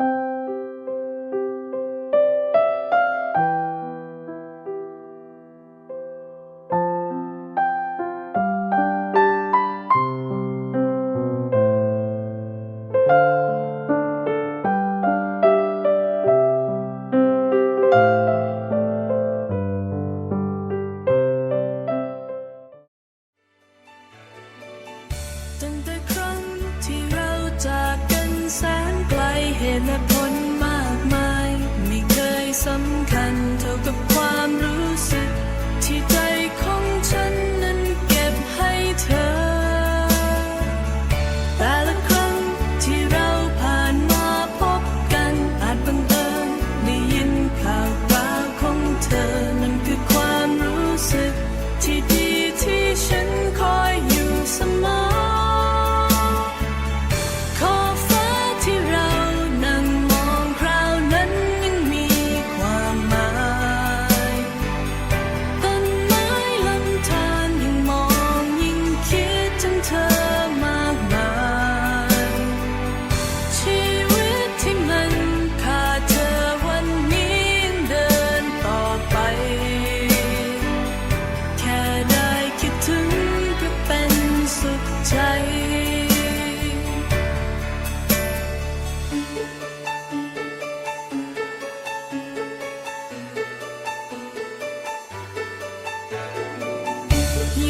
ตั้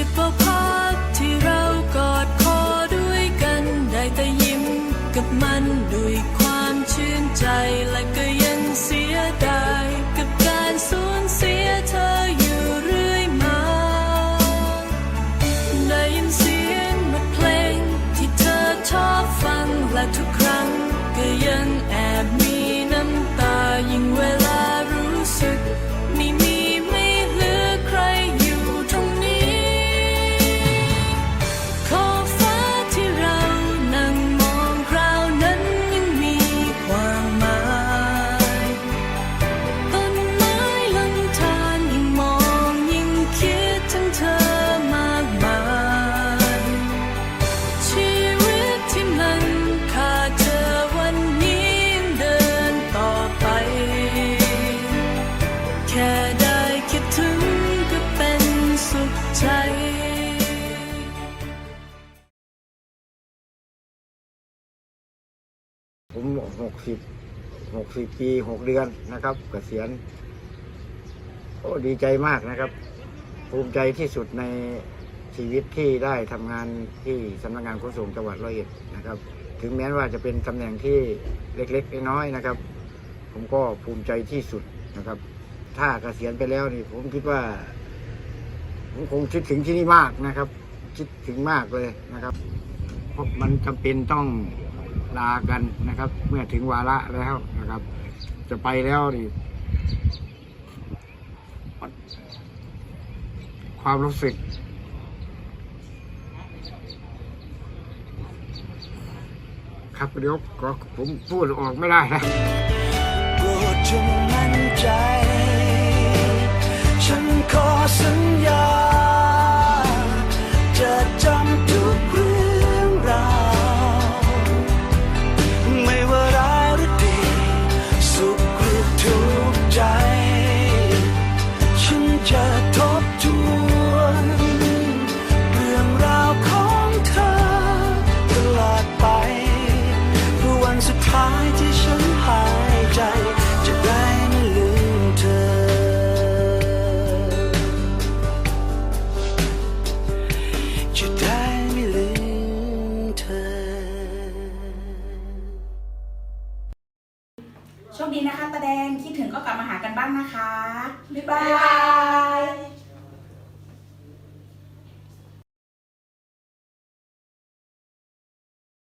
บเอาภาพที่เรากอดคอด้วยกัน ได้แต่ยิ้มกับมันด้วยความชื่นใจและก็ ได้คิดถึงก็เป็นสุขใจผมหกสิบหกสิบปีหกเดือนนะครับกเกษียณโอ้ดีใจมากนะครับ ภูมิใจที่สุดในชีวิตที่ได้ทำงานที่สำนักงานขนส่งจังหวัดร้อยเอ็ดนะครับ ถึงแม้ว่าจะเป็นตำแหน่งที่เล็กๆน้อยๆนะครับ ผมก็ภูมิใจที่สุดนะครับ ถ้าเกษียณไปแล้วนี่ ผมคิดว่า ผมคงคิดถึงที่นี่มากนะครับ คิดถึงมากเลยนะครับ เพราะมันจำเป็นต้องลากันนะครับ เมื่อถึงวาระแล้วนะครับ จะไปแล้วนี่ความรู้สึก ครับเดี๋ยวก็ผมพูดออกไม่ได้นะโปรดจงมั่นใจ บมาหากันบ้างนะคะ บ๊ายบายบ๊ายบาย